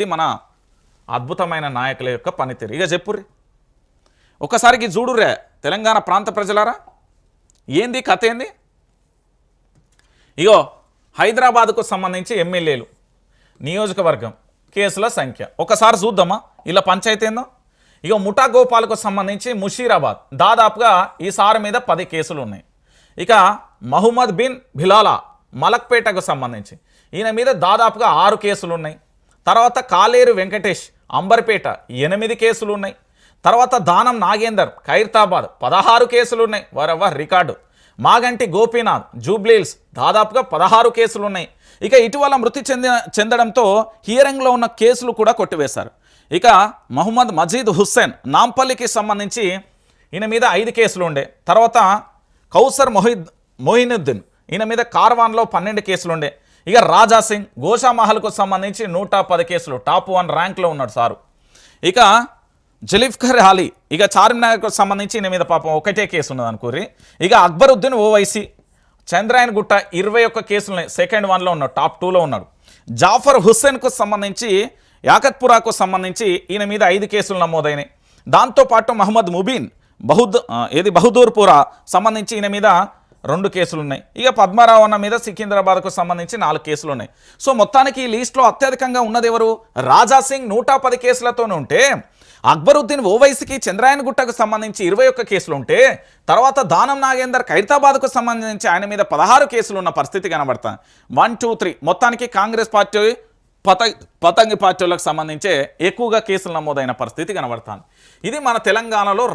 ఇది మన అద్భుతమైన నాయకుల యొక్క పనితీరు. ఇక చెప్పుర్రి ఒకసారికి చూడురే తెలంగాణ ప్రాంత ప్రజలారా? ఏంది కథ ఏంది? ఇగో హైదరాబాద్కు సంబంధించి ఎమ్మెల్యేలు నియోజకవర్గం కేసుల సంఖ్య. ఒకసారి చూద్దామా? ఇలా పంచాయతీ ఏందో? ఇక ముఠా గోపాల్కు సంబంధించి ముషీరాబాద్. దాదాపుగా ఈ మీద పది కేసులు ఉన్నాయి. ఇక మహమ్మద్ బిన్ భిలాలా మలక్పేటకు సంబంధించి. ఈయన మీద దాదాపుగా ఆరు కేసులు ఉన్నాయి. తర్వాత కాలేరు వెంకటేష్ అంబర్పేట ఎనిమిది కేసులు ఉన్నాయి తర్వాత దానం నాగేందర్ ఖైరతాబాద్ పదహారు కేసులు ఉన్నాయి వరవ రికార్డు. మాగంటి గోపీనాథ్ జూబ్లీల్స్ దాదాపుగా పదహారు కేసులు ఉన్నాయి ఇక ఇటీవల మృతి చెందిన చెందడంతో హియరింగ్లో ఉన్న కేసులు కూడా కొట్టివేశారు. ఇక మహమ్మద్ మజీద్ హుస్సేన్ నాంపల్లికి సంబంధించి ఈయన మీద ఐదు కేసులు ఉండే తర్వాత కౌసర్ మొహిద్ మొయినుద్దీన్ ఈయన మీద కార్వాన్లో పన్నెండు కేసులు ఉండే ఇక రాజా సింగ్ గోషామహల్కు సంబంధించి నూట పది కేసులు టాప్ వన్ ర్యాంక్లో ఉన్నాడు సారు. ఇక జలీఫ్కర్ అలీ ఇక చార్మినార్కు సంబంధించి ఈయన మీద పాపం ఒకటే కేసు ఉన్నది అనుకోరి ఇక అక్బరుద్దీన్ ఓవైసీ చంద్రాయన్ గుట్ట ఇరవై ఒక్క కేసులు సెకండ్ వన్లో ఉన్నాడు టాప్ టూలో ఉన్నాడు. జాఫర్ హుస్సేన్కు సంబంధించి యాకత్పురాకు సంబంధించి ఈయన మీద ఐదు కేసులు నమోదైనాయి. దాంతోపాటు మహమ్మద్ ముబీన్ బహుద్ ఏది బహదూర్పురా సంబంధించి ఈయన మీద రెండు కేసులు ఉన్నాయి ఇక పద్మారావు అన్న మీద సికింద్రాబాద్కు సంబంధించి నాలుగు కేసులు ఉన్నాయి సో మొత్తానికి ఈ లీస్ట్లో అత్యధికంగా ఉన్నది ఎవరు రాజా సింగ్ నూట పది కేసులతోనే ఉంటే అక్బరుద్దీన్ ఓవైసీకి చంద్రాయన్ గుట్టకు సంబంధించి ఇరవై ఒక్క కేసులు ఉంటే తర్వాత దానం నాగేందర్ ఖైరతాబాద్కు సంబంధించి ఆయన మీద పదహారు కేసులు ఉన్న పరిస్థితి కనబడతా. One two three. మొత్తానికి కాంగ్రెస్ పార్టీ పత పతంగి పార్టీలకు సంబంధించే ఎక్కువగా కేసులు నమోదైన పరిస్థితి కనబడతాను ఇది మన తెలంగాణలో